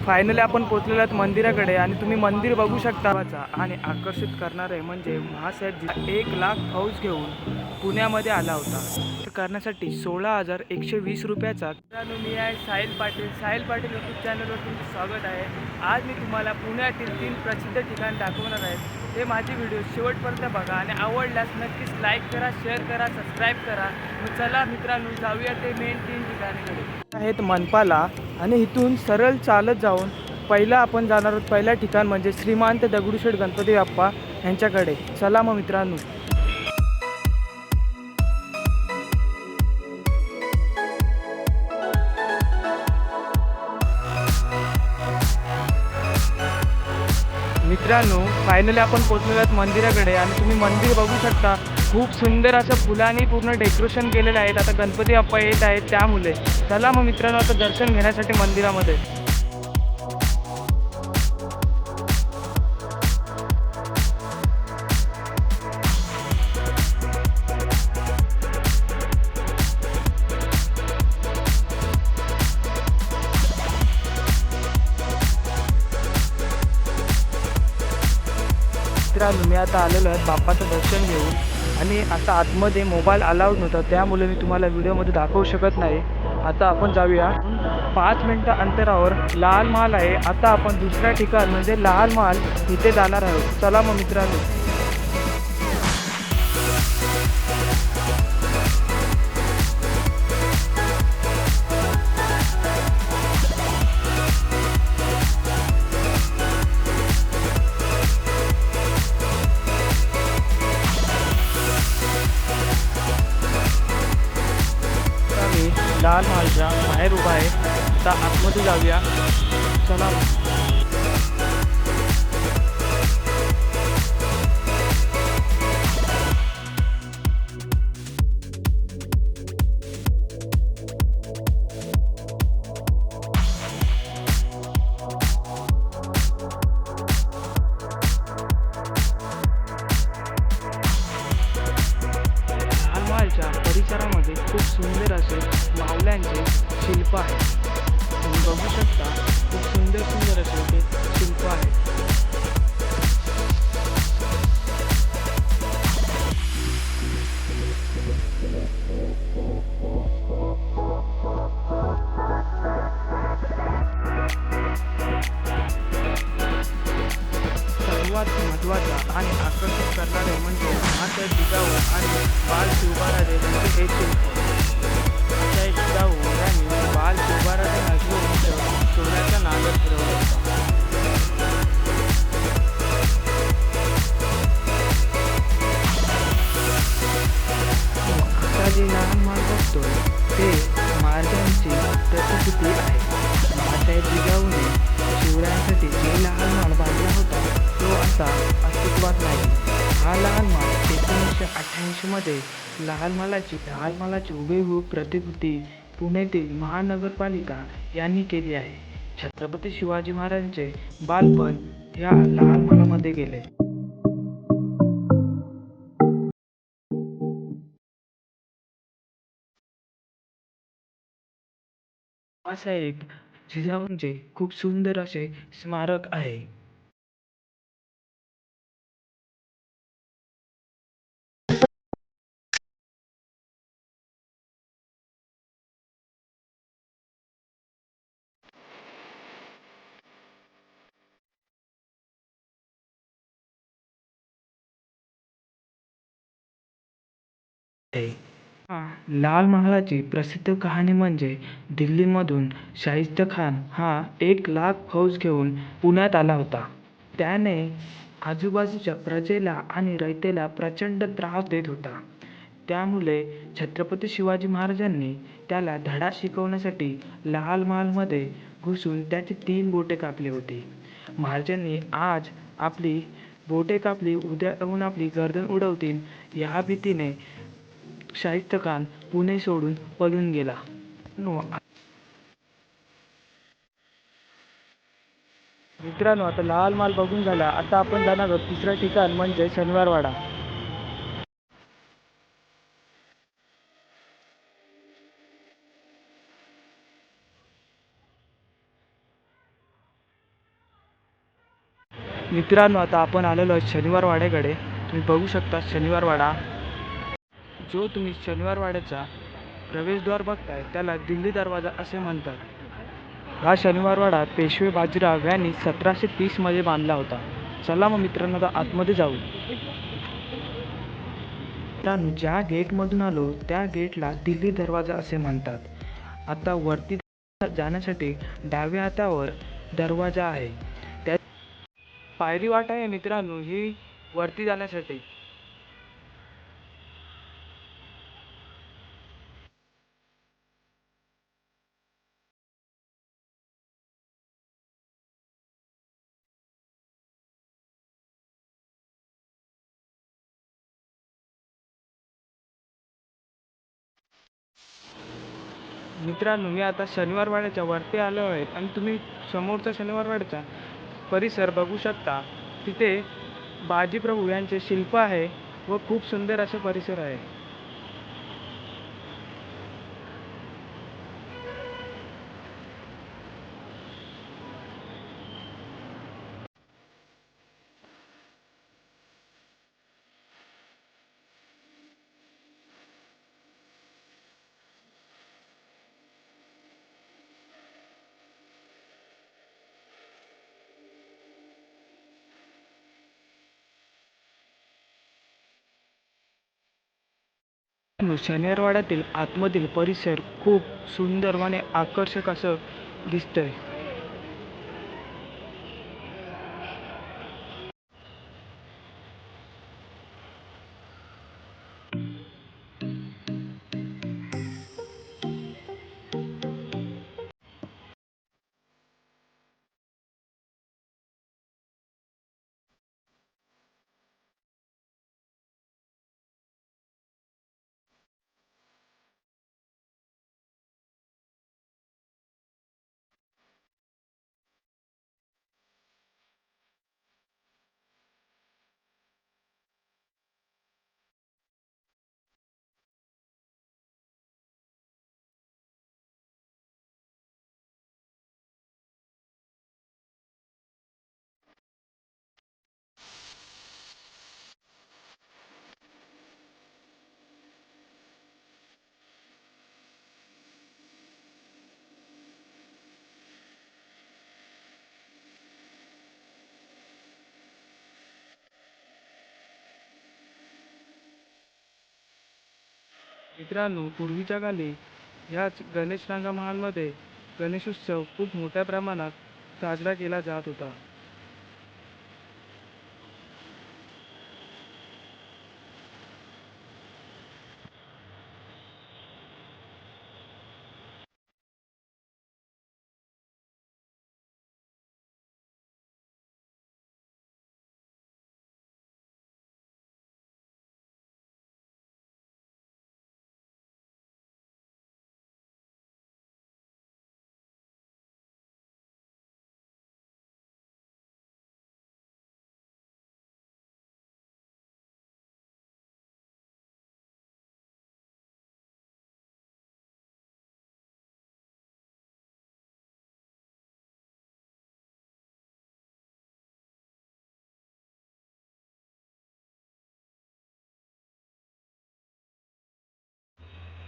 Finally आपण पोचलेलो आहोत मंदिराकडे आणि तुम्ही मंदिर बघू शकता. आणि आकर्षित करणारे म्हणजे महासाहेबजी एक लाख फौज घेऊन पुण्यामध्ये आला होता. तर करण्यासाठी सोळा हजार एकशे वीस रुपयाचा. मी आहे साहिल पाटील. साहिल पाटील यूट्यूब चॅनलवर तुमचं स्वागत आहे. आज मी तुम्हाला पुण्यातील तीन प्रसिद्ध ठिकाण दाखवणार आहे. हे माझी व्हिडिओ शेवटपर्यंत बघा आणि आवडल्यास नक्कीच लाईक करा शेअर करा सबस्क्राईब करा. मग चला मित्रांनो जाऊया ते मेन तीन ठिकाणीकडे. आहेत मनपाला आणि इथून सरळ चालत जाऊन पहिला आपण जाणार आहोत पहिलं ठिकाण म्हणजे श्रीमंत दगडूशेठ गणपती बाप्पा यांच्याकडे. चला मग मित्रांनो. मित्रांनो फायनली आपण पोचलेलो आहोत मंदिराकडे आणि तुम्ही मंदिर बघू शकता खूप सुंदर असं फुलांनी पूर्ण डेकोरेशन केलेलं आहे. आता गणपती बाप्पा येत आहेत त्यामुळे. चला मग मित्रांनो आता दर्शन घेण्यासाठी मंदिरामध्ये. मित्रांनो मी आता आलेलो आहे बाप्पाचं दर्शन घेऊन. आणि आता आतमध्ये मोबाईल अलाउड नव्हता त्यामुळे मी तुम्हाला व्हिडिओमध्ये दाखवू शकत नाही. आता आपण जाऊया. पाच मिनटं अंतरावर लाल महाल आहे. आता आपण दुसऱ्या ठिकाण म्हणजे लाल महाल इथे जाणार आहोत. चला मग मित्रांनो. लाल महालच्या बाहेर उभा आहे. आता आतमध्ये जाऊया. चला. शिवबाराजे यांनी बाल शिवबाराजे नजवून सोन्याचा नागर फिरवला आता जे लहान माल ते महाराजांची प्रतिकृती आहे महासाहेब जिजाऊने शिवरायांसाठी जे लहान माल बांधला होता तो असा अस्तित्वात नाही. हा लहान माल एकोणीसशे अठ्ठ्याऐंशीमध्ये लहान मालाची लहान मालाची हुबेहूब प्रतिकृती पुण्यातील महानगरपालिका यांनी केली आहे. छत्रपती शिवाजी महाराजांचे बालपण या लहान मालामध्ये गेले. असा एक जिजाऊंचे खूप सुंदर असे स्मारक आहे. आहे. हा. लाल महालाची प्रसिद्ध कहाणी म्हणजे दिल्लीमधून शाहिस्ते खान हा एक लाख फौज घेऊन पुण्यात आला होता. त्याने आजूबाजूच्या प्रजेला आणि रयतेला प्रचंड त्रास देत होता. त्यामुळे छत्रपती शिवाजी महाराजांनी त्याला धडा शिकवण्यासाठी लाल महालमध्ये घुसून त्याची तीन बोटे कापली होती. महाराजांनी आज आपली बोटे कापली उद्या येऊन आपली गर्दन उडवतील या भीतीने शाहिस्ते खान पुणे सोडून पळून गेला. मित्रांनो आता लाल माल बघून झाला. आता आपण जाणार आहोत तिसरं ठिकाण म्हणजे शनिवारवाडा. मित्रांनो आता आपण आलेलो आहे शनिवार वाड्याकडे तुम्ही बघू शकता शनिवार वाडा जो तुम्ही शनिवारवाड्याचा प्रवेशद्वार बघताय त्याला दिल्ली दरवाजा असे म्हणतात. हा शनिवारवाडा पेशवे बाजीराव यांनी सतराशे तीसमध्ये बांधला होता. चला मग मित्रांनो आता आतमध्ये जाऊ. मित्रांनो ज्या गेटमधून आलो त्या गेटला दिल्ली दरवाजा असे म्हणतात. आता वरती जाण्यासाठी डाव्या हातावर दरवाजा आहे. त्या पायरी वाट आहे मित्रांनो ही वरती जाण्यासाठी. मित्रांनो मी आता शनिवारवाड्याच्या वरती आलो आहे आणि तुम्ही समोरचा शनिवारवाड्याचा परिसर बघू शकता. तिथे बाजीप्रभू यांचे शिल्प आहे व खूप सुंदर असे परिसर आहे. शनिवारवाड्यातील आतमधील परिसर खूप सुंदर आणि आकर्षक असं दिसतंय. मित्रांनो पूर्वीच्या काली ह्याच गणेश रांगा महालमध्ये गणेशोत्सव खूप मोठ्या प्रमाणात साजरा केला जात होता.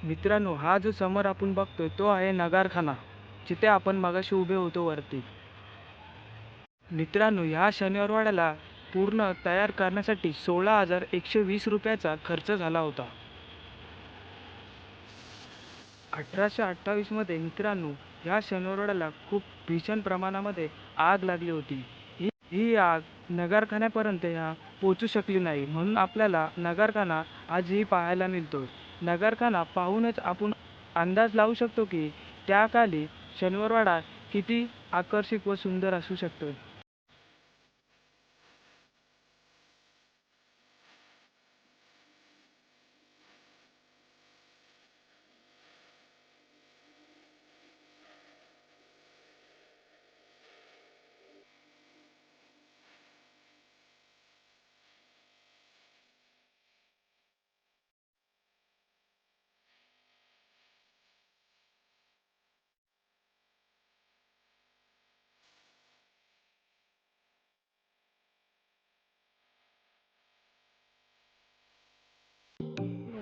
मित्रांनो हा जो समोर आपण बघतोय तो आहे नगारखाना जिथे आपण मगाशी उभे होतो वरती. मित्रांनो ह्या शनिवारवाड्याला पूर्ण तयार करण्यासाठी सोळा हजार एकशे वीस रुपयाचा खर्च झाला होता. अठराशे अठ्ठावीसमध्ये मित्रांनो ह्या शनिवारवाड्याला खूप भीषण प्रमाणामध्ये आग लागली होती. ही ही आग नगारखान्यापर्यंत ह्या पोचू शकली नाही म्हणून आपल्याला नगारखाना आजही पाहायला मिळतो नगारखाना पाहूनच आपण अंदाज लावू शकतो की त्या काली शनिवारवाडा किती आकर्षक व सुंदर असू शकतो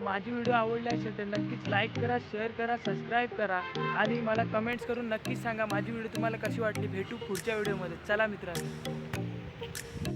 माझी व्हिडिओ आवडली असेल तर नक्कीच लाईक करा शेअर करा सबस्क्राईब करा. आणि मला कमेंट्स करून नक्कीच सांगा माझी व्हिडिओ तुम्हाला कशी वाटली भेटू पुढच्या व्हिडिओमध्ये. चला मित्रांनो.